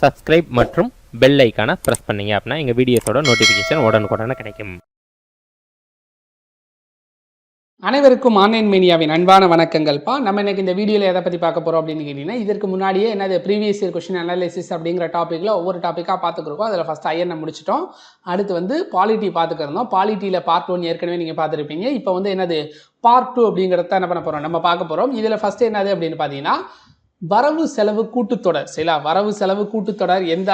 Subscribe மற்றும் bell ஐக்கானை press பண்ணீங்க அப்படின்னா எங்கள் வீடியோஸோட நோட்டிஃபிகேஷன் உடனுக்குடனே கிடைக்கும். அனைவருக்கும் ஆன்லைன் மீடியாவின் அன்பான வணக்கங்கள்ப்பா. நம்ம இன்னைக்கு இந்த வீடியோவில் எதை பற்றி பார்க்க போகிறோம் அப்படின்னு கேட்டிங்கன்னா இதற்கு முன்னாடியே என்னது ப்ரீவியஸ் இயர் கொஷின் அனாலிசிஸ் அப்படிங்கிற டாப்பிக்கில் ஒவ்வொரு டாப்பிக்காக பார்த்துக்குருக்கோம். அதில் ஃபஸ்ட் ஐஎன்னை முடிச்சிட்டோம். அடுத்து வந்து பாலிட்டி பார்த்துக்கிருந்தோம். பாலிட்டியில் பார்ட் ஒன் ஏற்கனவே நீங்கள் பார்த்துருப்பீங்க. இப்போ வந்து என்னது பார்ட் டூ அப்படிங்கிறத என்ன பண்ண போகிறோம் நம்ம பார்க்க போகிறோம் இதில் ஃபஸ்ட்டு என்னது அப்படின்னு பார்த்தீங்கன்னா வரவு செலவு கூட்டுத்தொடர் சரிங்களா வரவு செலவு கூட்டுத்தொடர் எந்த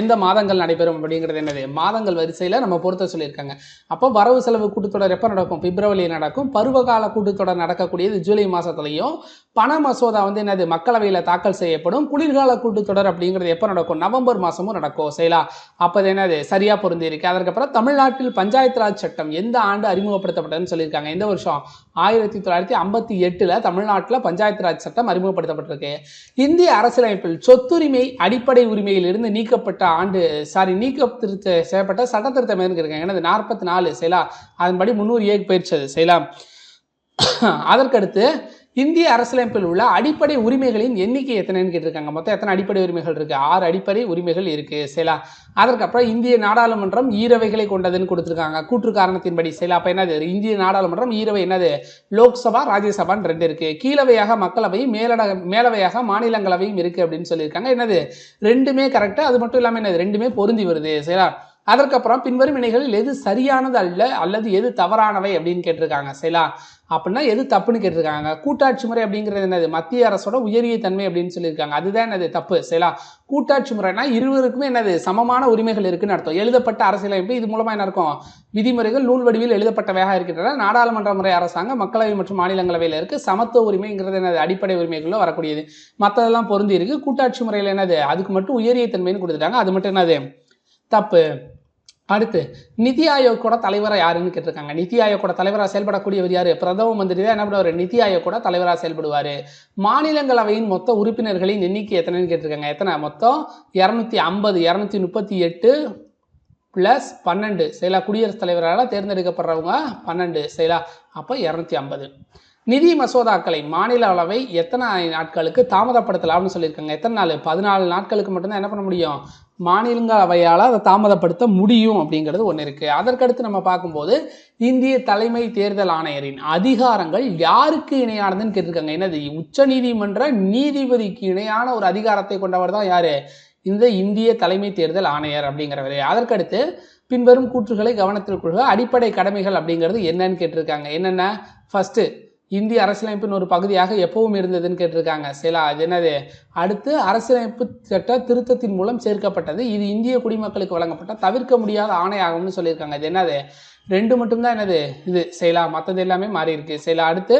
எந்த மாதங்கள் நடைபெறும் அப்படிங்கிறது என்னது? மாதங்கள் வரிசையில் நம்ம பொறுத்த சொல்லியிருக்காங்க. அப்போ வரவு செலவு கூட்டுத்தொடர் எப்போ நடக்கும்? பிப்ரவரியில் நடக்கும். பருவகால கூட்டுத்தொடர் நடக்கக்கூடியது ஜூலை மாதத்துலையும் பண மசோதா வந்து என்னது? மக்களவையில் தாக்கல் செய்யப்படும். குளிர்கால கூட்டுத்தொடர் அப்படிங்கிறது எப்போ நடக்கும்? நவம்பர் மாதமும் நடக்கும். சரிங்களா அப்போ என்னது? சரியாக பொருந்திருக்கு அதற்கப்புறம் தமிழ்நாட்டில் பஞ்சாயத்து ராஜ் சட்டம் எந்த ஆண்டு அறிமுகப்படுத்தப்பட்டதுன்னு சொல்லியிருக்காங்க. எந்த வருஷம்? ஆயிரத்தி தொள்ளாயிரத்தி ஐம்பத்தி எட்டில் தமிழ்நாட்டில் பஞ்சாயத்து ராஜ் சட்டம் அறிமுகப்படுத்தப்பட்டிருக்கு இந்திய அரசியலமைப்பில் சொத்துரிமை அடிப்படை உரிமையிலிருந்து நீக்கப்பட்ட ஆண்டு சாரி நீக்க திருத்த செய்யப்பட்ட சட்ட திருத்தம் எதுன்னு இருக்காங்க எனது நாற்பத்தி நாலு சரிலா அதன்படி முன்னூறு ஏக்கு போயிடுச்சது சரிலா அதற்கடுத்து இந்திய அரசியலமைப்பில் உள்ள அடிப்படை உரிமைகளின் எண்ணிக்கை எத்தனைன்னு கேட்டிருக்காங்க. மொத்தம் எத்தனை அடிப்படை உரிமைகள் இருக்கு? ஆறு அடிப்படை உரிமைகள் இருக்கு சேலா. அதற்கப்புறம் இந்திய நாடாளுமன்றம் ஈரவைகளை கொண்டதுன்னு கொடுத்துருக்காங்க. கூற்று காரணத்தின்படி சேலா. அப்போ என்னது? இந்திய நாடாளுமன்றம் ஈரவை என்னது? லோக்சபா ராஜ்யசபான்னு ரெண்டு இருக்கு. கீழவையாக மக்களவையும் மேலட மேலவையாக மாநிலங்களவையும் இருக்கு அப்படின்னு சொல்லியிருக்காங்க. என்னது? ரெண்டுமே கரெக்டாக அது மட்டும் இல்லாமல் என்னது? ரெண்டுமே பொருந்தி வருது சரியா அதற்கப்புறம் பின்வரும் இணைகளில் எது சரியானது அல்ல அல்லது எது தவறானவை அப்படின்னு கேட்டிருக்காங்க. சரிங்களா அப்படின்னா எது தப்புன்னு கேட்டிருக்காங்க. கூட்டாட்சி முறை அப்படிங்கிறது என்னது? மத்திய அரசோட உயரிய தன்மை அப்படின்னு சொல்லியிருக்காங்க. அதுதான் என்னது? தப்பு. சரிங்களா கூட்டாட்சி முறைனா இருவருக்குமே என்னது? சமமான உரிமைகள் இருக்குன்னு அர்த்தம். எழுதப்பட்ட அரசியலமைப்பு இது மூலமாக என்ன இருக்கும்? விதிமுறைகள் நூல் வடிவில் எழுதப்பட்டவையாக இருக்கின்றன. நாடாளுமன்ற முறை அரசாங்கம் மக்களவை மற்றும் மாநிலங்களவையில் இருக்கு. சமத்துவ உரிமைங்கிறது என்னது? அடிப்படை உரிமைகளில் வரக்கூடியது. மற்றதெல்லாம் பொருந்தி இருக்கு கூட்டாட்சி முறையில் என்னது? அதுக்கு மட்டும் உயரிய தன்மைன்னு கொடுத்துட்டாங்க. அது மட்டும் என்னது? தப்பு. அடுத்து நிதி ஆயோக்கோட தலைவராக யாருன்னு கேட்டிருக்காங்க. நிதி ஆயோக்கோட தலைவராக செயல்படக்கூடியவர் யார்? பிரதம மந்திரி தான் என்ன பண்ணுவார்? நிதி ஆயோக்கோட தலைவராக செயல்படுவார். மாநிலங்களவையின் மொத்த உறுப்பினர்களின் எண்ணிக்கை எத்தனைன்னு கேட்டிருக்காங்க. எத்தனை? மொத்தம் இரநூத்தி ஐம்பது இரநூத்தி முப்பத்தி எட்டு ப்ளஸ் பன்னெண்டு. செயலா குடியரசுத் தலைவரால் தேர்ந்தெடுக்கப்படுறவங்க பன்னெண்டு. செயலா அப்போ இரநூத்தி ஐம்பது. நிதி மசோதாக்களை மாநில அளவை எத்தனை நாட்களுக்கு தாமதப்படுத்தலாம்னு சொல்லியிருக்காங்க. எத்தனை நாள்? பதினாலு நாட்களுக்கு மட்டும்தான் என்ன பண்ண முடியும்? மாநிலங்களவையால் அதை தாமதப்படுத்த முடியும் அப்படிங்கிறது ஒன்று இருக்குது அதற்கடுத்து நம்ம பார்க்கும்போது இந்திய தலைமை தேர்தல் ஆணையரின் அதிகாரங்கள் யாருக்கு இணையானதுன்னு கேட்டிருக்காங்க. என்னது? உச்ச நீதிமன்ற நீதிபதிக்கு இணையான ஒரு அதிகாரத்தை கொண்டவர் தான் யார்? இந்த இந்திய தலைமை தேர்தல் ஆணையர் அப்படிங்கிறவர். அதற்கடுத்து பின்வரும் கூற்றுகளை கவனத்தில் கொள்க. அடிப்படை கடமைகள் அப்படிங்கிறது என்னன்னு கேட்டிருக்காங்க. என்னென்ன? ஃபஸ்ட்டு இந்திய அரசியலமைப்பின் ஒரு பகுதியாக எப்பவும் இருந்ததுன்னு கேட்டிருக்காங்க. சில அது என்னது? அடுத்து அரசியலமைப்பு சட்ட திருத்தத்தின் மூலம் சேர்க்கப்பட்டது. இது இந்திய குடிமக்களுக்கு வழங்கப்பட்ட தவிர்க்க முடியாத ஆணையாகும்னு சொல்லியிருக்காங்க. இது என்னது? ரெண்டு மட்டும்தான் என்னது? இது செயலா மற்றது எல்லாமே மாறி இருக்கு செயலா அடுத்து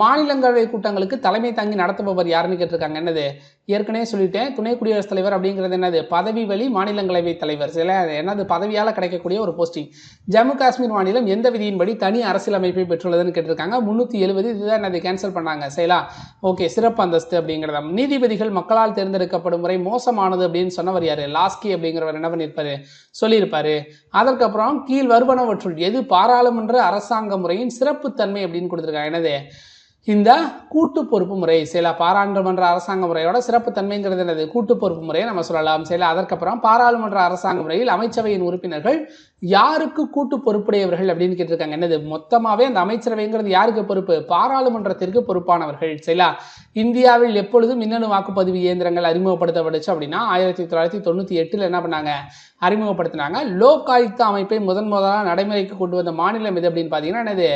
மாநிலங்களவை கூட்டங்களுக்கு தலைமை தாங்கி நடத்துபவர் யாருன்னு கேட்டிருக்காங்க. என்னது? ஏற்கனவே சொல்லிட்டேன். துணை குடியரசுத் தலைவர் அப்படிங்கிறது என்னது? பதவி வழி மாநிலங்களவை தலைவர். சில என்னது? பதவியால் கிடைக்கக்கூடிய ஒரு போஸ்டிங் ஜம்மு காஷ்மீர் மாநிலம் எந்த விதியின்படி தனி அரசியலமைப்பை பெற்றுள்ளதுன்னு கேட்டிருக்காங்க. முந்நூற்றி எழுபது இதுதான் என்னது? கேன்சல் பண்ணாங்க. செயலா ஓகே சிறப்பு அந்தஸ்து அப்படிங்கிறத நீதிபதிகள் மக்களால் தேர்ந்தெடுக்கப்படும் முறை மோசமானது அப்படின்னு சொன்னவர் யாரு? லாஸ்கி அப்படிங்கிறவர் என்ன பண்ணியிருப்பாரு? சொல்லியிருப்பாரு. அதற்கப்புறம் கீழ் வருவனவற்றுள் எது பாராளுமன்ற அரசாங்க முறையின் சிறப்புத்தன்மை அப்படின்னு கொடுத்துருக்காங்க. என்னது? இந்த கூட்டு பொறுப்பு முறை. சில பாராளுமன்ற அரசாங்க முறையோட சிறப்பு தன்மைங்கிறது என்னது? கூட்டு பொறுப்பு முறையை நம்ம சொல்லலாம். சில அதற்கப்புறம் பாராளுமன்ற அரசாங்க முறையில் அமைச்சரவையின் உறுப்பினர்கள் யாருக்கு கூட்டு பொறுப்புடையவர்கள் அப்படின்னு கேட்டிருக்காங்க. என்னது? மொத்தமாகவே அந்த அமைச்சரவைங்கிறது யாருக்கு பொறுப்பு? பாராளுமன்றத்திற்கு பொறுப்பானவர்கள். சரியா இந்தியாவில் எப்பொழுதும் மின்னணு வாக்குப்பதிவு இயந்திரங்கள் அறிமுகப்படுத்தப்பட்டுச்சு அப்படின்னா ஆயிரத்தி தொள்ளாயிரத்தி தொண்ணூற்றி எட்டில் என்ன பண்ணாங்க? அறிமுகப்படுத்தினாங்க. லோக் ஆயுக்தா அமைப்பை முதன் முதலாக நடைமுறைக்கு கொண்டு வந்த மாநிலம் எது அப்படின்னு பார்த்தீங்கன்னா என்னது?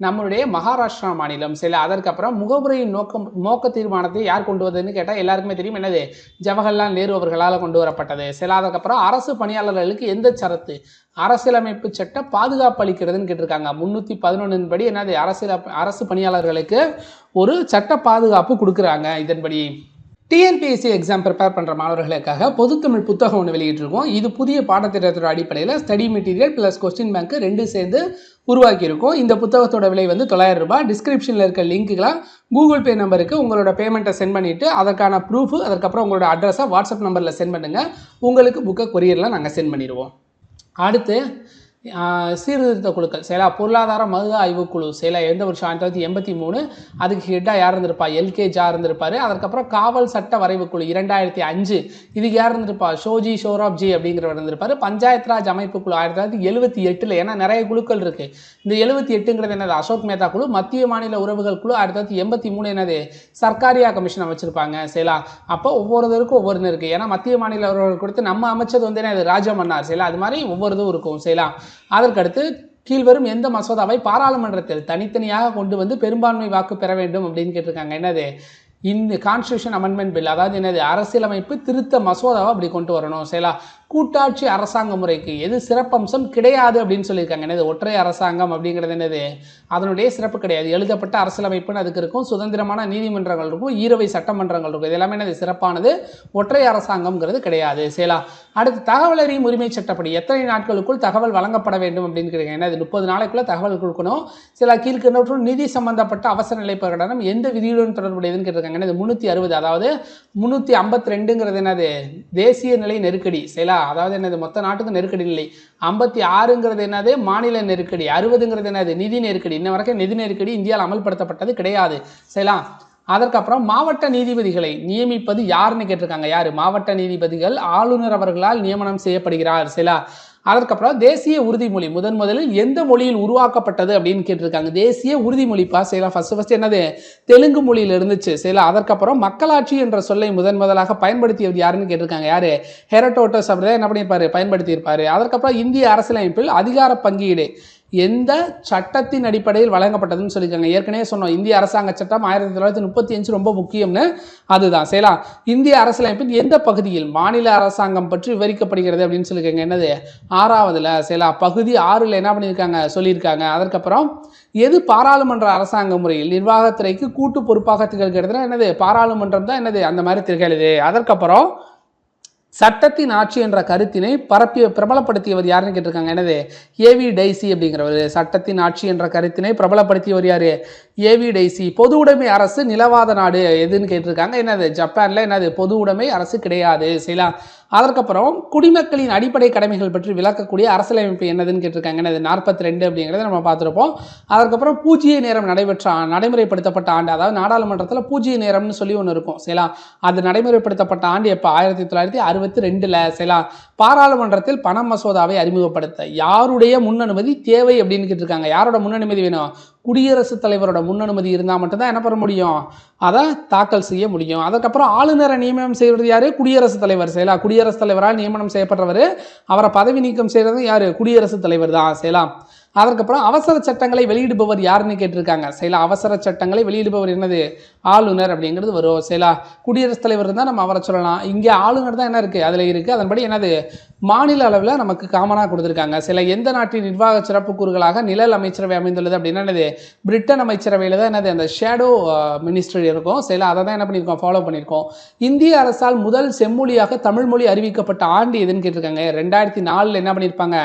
நம்மளுடைய மகாராஷ்டிரா மாநிலம். சில அதற்கப்புறம் முகமுறையின் நோக்கம் நோக்க தீர்மானத்தை யார் கொண்டு வந்ததுன்னு கேட்டால் எல்லாருக்குமே தெரியும். என்னது? ஜவஹர்லால் நேரு அவர்களால் கொண்டு வரப்பட்டது. சில அதற்கப்புறம் அரசு பணியாளர்களுக்கு எந்த சரத்து? அரசியலமைப்பு சட்ட பாதுகாப்பு அளிக்கிறதுன்னு கேட்டிருக்காங்க. முன்னூற்றி பதினொன்றின் படி என்னது? அரசியல் அரசு பணியாளர்களுக்கு ஒரு சட்ட பாதுகாப்பு கொடுக்குறாங்க இதன்படி. டிஎன்பிஎஸ்சி எக்ஸாம் ப்ரிப்பேர் பண்ணுற மாணவர்களுக்காக பொதுத்தமிழ் புத்தகம் ஒன்று வெளியிட்டிருக்கோம். இது புதிய பாடத்திட்டத்தோட அடிப்படையில் study material plus question bank ரெண்டு சேர்ந்து உருவாக்கியிருக்கோம். இந்த புத்தகத்தோட விலை வந்து தொள்ளாயிரம் ரூபாய். டிஸ்கிரிப்ஷனில் இருக்க லிங்க்குலாம் கூகுள் பே நம்பருக்கு உங்களோட பேமெண்ட்டை சென்ட் பண்ணிவிட்டு அதற்கான ப்ரூஃப் அதுக்கப்புறம் உங்களோட அட்ரஸை வாட்ஸ்அப் நம்பரில் சென்ட் பண்ணுங்கள் உங்களுக்கு புக்கை கொரியரில் நாங்கள் சென்ட் பண்ணிடுவோம் அடுத்து சீர்திருத்த குழுக்கள். செயலா பொருளாதார மது ஆய்வு குழு செயலா எந்த வருஷம் ஆயிரத்தி தொள்ளாயிரத்தி எண்பத்தி மூணு அதுக்கு ஹெட்டாக யார் இருந்திருப்பா? எல்கே ஜா இருந்திருப்பாரு. அதுக்கப்புறம் காவல் சட்ட வரைவு குழு இரண்டாயிரத்தி அஞ்சு இதுக்கு யார் இருந்திருப்பா? ஷோஜி ஷோராப் ஜி அப்படிங்கிறவர் இருந்திருப்பாரு. பஞ்சாயத் ராஜ் அமைப்பு குழு ஆயிரத்தி தொள்ளாயிரத்தி எழுபத்தி எட்டில் ஏன்னா நிறைய குழுக்கள் இருக்கு. இந்த எழுபத்தி எட்டுங்கிறது என்னது? அசோக் மேத்தா குழு மத்திய மாநில உறவுகள் குழு ஆயிரத்தி தொள்ளாயிரத்தி எண்பத்தி மூணு என்னது? சர்க்காரியா கமிஷன் அமைச்சிருப்பாங்க சேலா. அப்போ ஒவ்வொருத்தருக்கும் ஒவ்வொரு இருக்கு. ஏன்னா மத்திய மாநில உறவுகள் கொடுத்து நம்ம அமைச்சது வந்து என்னது? ராஜமன்னார் சேலா. அது மாதிரி ஒவ்வொரு இதுவும் இருக்கும் சேலா. அதற்கடுத்து கீழ்வரும் எந்த மசோதாவை பாராளுமன்றத்தில் தனித்தனியாக கொண்டு வந்து பெரும்பான்மை வாக்கு பெற வேண்டும் அப்படின்னு கேட்டிருக்காங்க. என்னது? இந்த கான்ஸ்டியூஷன் அமெண்ட்மெண்ட் பில் அதாவது என்னது? அரசியலமைப்பு திருத்த மசோதாவை அப்படி கொண்டு வரணும். சரிங்களா? கூட்டாட்சி அரசாங்க முறைக்கு எது சிறப்பம்சம் கிடையாது அப்படின்னு சொல்லியிருக்காங்க. என்னது? ஒற்றை அரசாங்கம் அப்படிங்கிறது என்னது? அதனுடைய சிறப்பு கிடையாது. எழுதப்பட்ட அரசியலமைப்புன்னு அதுக்கு இருக்கும். சுதந்திரமான நீதிமன்றங்கள் இருக்கும். ஈரவை சட்டமன்றங்கள் இருக்கும். இது எல்லாமே என்னது? சிறப்பானது. ஒற்றை அரசாங்கம்ங்கிறது கிடையாது. சேலா அடுத்து தகவல் அறியும் உரிமை சட்டப்படி. எத்தனை நாட்களுக்குள் தகவல் வழங்கப்பட வேண்டும் அப்படின்னு கேட்குறீங்க என்னது? முப்பது நாளைக்குள்ள தகவல் கொடுக்கணும். சில கீழ்கண்டவற்றும் நிதி சம்பந்தப்பட்ட அவசர நிலை பிரகடனம் எந்த விதியுடன் தொடர்புடையதுன்னு கேட்டிருக்காங்க. என்னது? முந்நூற்றி அறுபது அதாவது முந்நூற்றி ஐம்பத்தி ரெண்டுங்கிறது என்னது? தேசிய நிலை நெருக்கடி. சரிங்களா அதாவது என்னது மொத்த நாட்டுக்கு நெருக்கடி இல்லை. ஐம்பத்தி ஆறுங்கிறது என்னது மாநில நெருக்கடி. அறுபதுங்கிறது என்னது நிதி நெருக்கடி. இன்ன வரைக்கும் நிதி நெருக்கடி இந்தியாவில் அமல்படுத்தப்பட்டது கிடையாது. சரிங்களா அதற்கப்புறம் மாவட்ட நீதிபதிகளை நியமிப்பது யாருன்னு கேட்டிருக்காங்க? யாரு? மாவட்ட நீதிபதிகள் ஆளுநர் அவர்களால் நியமனம் செய்யப்படுகிறார். சரிங்களா அதற்கப்புறம் தேசிய உறுதிமொழி. முதன் முதலில் எந்த மொழியில் உருவாக்கப்பட்டது அப்படின்னு கேட்டிருக்காங்க. தேசிய உறுதிமொழிப்பா செய்யலாம் ஃபர்ஸ்ட் ஃபர்ஸ்ட் என்னது? தெலுங்கு மொழியில் இருந்துச்சு. சரிங்களா அதற்கப்புறம் மக்களாட்சி என்ற சொல்லை முதன் முதலாக பயன்படுத்தியவர் யாருன்னு கேட்டிருக்காங்க. யாரு? ஹெரட்டோட்டஸ் அப்படிதான் என்ன பண்ணியிருப்பாரு? பயன்படுத்தியிருப்பாரு. அதற்கப்புறம் இந்திய அரசியலமைப்பில் அதிகார பங்கீடு. எந்த சட்டத்தின் அடிப்படையில் வழங்கப்பட்டதுன்னு சொல்லியிருக்காங்க. ஏற்கனவே சொன்னோம் இந்திய அரசாங்க சட்டம் ஆயிரத்தி தொள்ளாயிரத்தி முப்பத்தி அஞ்சு ரொம்ப முக்கியம்னு அதுதான். சரிங்களா இந்திய அரசியலமைப்பின் எந்த பகுதியில் மாநில அரசாங்கம் பற்றி விவரிக்கப்படுகிறது அப்படின்னு சொல்லியிருக்காங்க. என்னது? ஆறாவதுல. சரிங்களா பகுதி ஆறில் என்ன பண்ணியிருக்காங்க? சொல்லியிருக்காங்க. அதற்கப்புறம் எது பாராளுமன்ற அரசாங்க முறையில் நிர்வாகத்துறைக்கு கூட்டு பொறுப்பாக திகழ்கிறதுனா என்னது? பாராளுமன்றம் தான் என்னது? அந்த மாதிரி திகழுது. அதற்கப்புறம் சட்டத்தின் ஆட்சி என்ற கருத்தினை பரப்பிய பிரபலப்படுத்தியவர் யாருன்னு கேட்டிருக்காங்க. என்னது? ஏவி டைசி அப்படிங்கிறவர். சட்டத்தின் ஆட்சி என்ற கருத்தினை பிரபலப்படுத்தியவர் யார்? ஏவி டைசி பொது உடைமை அரசு நிலவாத நாடு. எதுன்னு கேட்டிருக்காங்க. என்னது? ஜப்பானில் என்னது? பொது உடைமை அரசு கிடையாது. சரிங்களா? அதற்கப்புறம் குடிமக்களின் அடிப்படை கடமைகள் பற்றி விளக்கக்கூடிய அரசியலமைப்பு என்னதுன்னு கேட்டிருக்காங்க. என்னது நாற்பத்தி ரெண்டு அப்படிங்கிறத நம்ம பார்த்துருப்போம். அதற்கப்புறம் பூஜ்ய நேரம் நடைபெற்ற நடைமுறைப்படுத்தப்பட்ட ஆண்டு அதாவது நாடாளுமன்றத்தில் பூஜ்ய நேரம்னு சொல்லி ஒன்று இருக்கும் சரியா அது நடைமுறைப்படுத்தப்பட்ட ஆண்டு எப்போ? ஆயிரத்தி தொள்ளாயிரத்தி அறுபத்தி ரெண்டில் சரியா பாராளுமன்றத்தில் பண மசோதாவை அறிமுகப்படுத்த யாருடைய முன்னனுமதி தேவை அப்படின்னு கேட்டிருக்காங்க. யாரோட முன்னனுமதி வேணும்? குடியரசுத் தலைவரோட முன்னனுமதி இருந்தால் மட்டும்தான் என்ன பண்ண முடியும்? அதை தாக்கல் செய்ய முடியும். அதுக்கப்புறம் ஆளுநரை நியமனம் செய்வது யாரு? குடியரசுத் தலைவர் செய்யலாம் குடியரசுத் தலைவரால் நியமனம் செய்யப்படுறவர் அவரை பதவி நீக்கம் செய்கிறது யாரு? குடியரசுத் தலைவர் தான் செய்யலாம் அதற்கப்புறம் அவசர சட்டங்களை வெளியிடுபவர் யாருன்னு கேட்டிருக்காங்க. சில அவசர சட்டங்களை வெளியிடுபவர் என்னது? ஆளுநர் அப்படிங்கிறது வரும். சில குடியரசுத் தலைவர் இருந்தால் நம்ம அவரை சொல்லலாம். இங்கே ஆளுநர் தான் என்ன இருக்குது அதில் இருக்குது அதன்படி என்னது? மாநில அளவில் நமக்கு காமனாக கொடுத்துருக்காங்க. சில எந்த நாட்டின் நிர்வாக சிறப்பு கூறுகளாக நிழல் அமைச்சரவை அமைந்துள்ளது அப்படின்னா என்னது? பிரிட்டன் அமைச்சரவையில் தான் என்னது? அந்த ஷேடோ மினிஸ்டர் இருக்கும். சில அதை தான் என்ன பண்ணியிருக்கோம்? ஃபாலோ பண்ணியிருக்கோம். இந்திய அரசால் முதல் செம்மொழியாக தமிழ் மொழி அறிவிக்கப்பட்ட ஆண்டு எதுன்னு கேட்டிருக்காங்க. ரெண்டாயிரத்தி நாலில் என்ன பண்ணியிருப்பாங்க?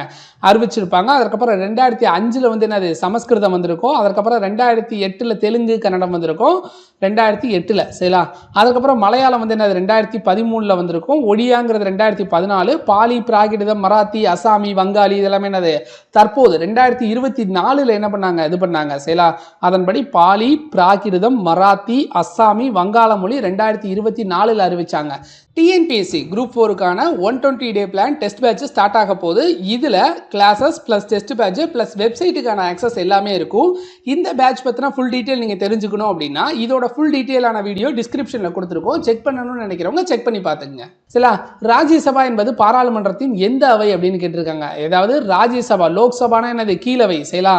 அறிவிச்சிருப்பாங்க. அதுக்கப்புறம் ரெண்டாயிரத்தி அஞ்சில் வந்து என்னது சமஸ்கிருதம் வந்திருக்கும். அதுக்கப்புறம் ரெண்டாயிரத்தி எட்டில் தெலுங்கு கன்னடம் வந்திருக்கும். ரெண்டாயிரத்தி எட்டில் சரிங்களா? அதுக்கப்புறம் மலையாளம் வந்து என்னது ரெண்டாயிரத்தி பதிமூணில் வந்திருக்கும். ஒடியாங்கிறது ரெண்டாயிரத்தி பதினாலு. பாலி பிராகிருதம் மராத்தி அசாமி வங்காளி இதெல்லாமே என்னது தற்போது ரெண்டாயிரத்தி இருபத்தி நாலில் என்ன பண்ணாங்க இது பண்ணாங்க சரிங்களா? அதன்படி பாலி பிராகிருதம் மராத்தி அஸ்ஸாமி வங்காள மொழி ரெண்டாயிரத்தி இருபத்தி நாலில் அறிவிச்சாங்க. TNPSC group ஃபோருக்கான one twenty day plan test batch start ஆக போகுது. இதில் classes plus test batch plus வெப்சைட்டுக்கான access எல்லாமே இருக்கும். இந்த பேட்ச் பற்றின ஃபுல் டீட்டெயில் நீங்கள் தெரிஞ்சுக்கணும் அப்படின்னா இதோட ஃபுல் டீட்டெயிலான வீடியோ டிஸ்கிரிப்ஷனில் கொடுத்துருக்கோம். செக் பண்ணணும்னு நினைக்கிறவங்க செக் பண்ணி பார்த்துங்க சிலா ராஜ்யசபா என்பது பாராளுமன்றத்தின் எந்த அவை அப்படின்னு கேட்டிருக்காங்க. ஏதாவது ராஜ்யசபா லோக்சபானா என்னது? கீழவை. சேலா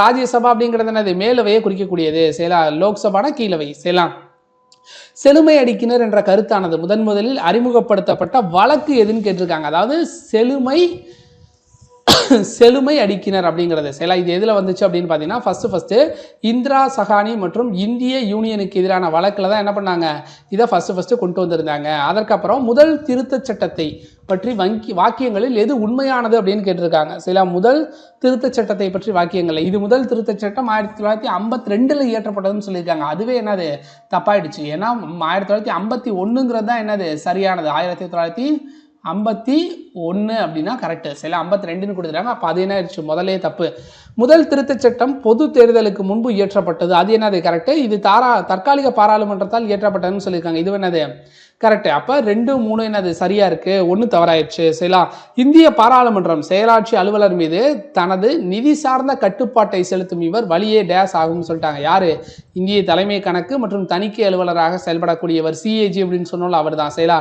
ராஜ்யசபா அப்படிங்கிறது என்னது? மேலவையை குறிக்கக்கூடியது. சேலா லோக்சபானா கீழவை. சேலா செழுமை அடிக்கினர் என்ற கருத்தானது முதன் முதலில் அறிமுகப்படுத்தப்பட்ட வழக்கு எதுன்னு கேட்டிருக்காங்க. அதாவது செழுமை செழுமை அடிக்கினர் அப்படிங்கிறது. சில இது எதில் வந்துச்சு அப்படின்னு பார்த்தீங்கன்னா ஃபஸ்ட்டு ஃபஸ்ட்டு இந்திரா சஹானி மற்றும் இந்திய யூனியனுக்கு எதிரான வழக்கில் தான் என்ன பண்ணாங்க? இதை ஃபஸ்ட்டு ஃபஸ்ட்டு கொண்டு வந்திருந்தாங்க. அதற்கப்புறம் முதல் திருத்தச் சட்டத்தை பற்றி வங்கி வாக்கியங்களில் எது உண்மையானது அப்படின்னு கேட்டிருக்காங்க. சில முதல் திருத்தச் சட்டத்தை பற்றி வாக்கியங்கள் இது முதல் திருத்தச் சட்டம் ஆயிரத்தி தொள்ளாயிரத்தி ஐம்பத்தி ரெண்டில் இயற்றப்பட்டதுன்னு சொல்லியிருக்காங்க. அதுவே என்னது? தப்பாயிடுச்சு. ஏன்னா ஆயிரத்தி தொள்ளாயிரத்தி ஐம்பத்தி ஒன்றுங்கிறது தான் என்னது? சரியானது. ஆயிரத்தி தொள்ளாயிரத்தி ஐம்பத்தி ஒன்று அப்படின்னா கரெக்டு சில ஐம்பத்தி ரெண்டுன்னு கொடுத்துருக்காங்க அப்போ அது என்ன ஆயிடுச்சு? முதலே தப்பு. முதல் திருத்தச் சட்டம் பொது தேர்தலுக்கு முன்பு இயற்றப்பட்டது. அது என்னது? கரெக்டு இது தாரா தற்காலிக பாராளுமன்றத்தால் இயற்றப்பட்டதுன்னு சொல்லியிருக்காங்க. இது என்னது? கரெக்ட் அப்போ ரெண்டு மூணு என்னது? சரியா இருக்கு. ஒன்று தவறாயிடுச்சு. சரிங்களா இந்திய பாராளுமன்றம் செயலாட்சி அலுவலர் மீது தனது நிதி சார்ந்த கட்டுப்பாட்டை செலுத்தும் இவர் வழியே டேஸ் ஆகும்னு சொல்லிட்டாங்க. யாரு? இந்திய தலைமை கணக்கு மற்றும் தணிக்கை அலுவலராக செயல்படக்கூடியவர் சிஏஜி அப்படின்னு சொன்னோம்ல அவர் தான் செயலா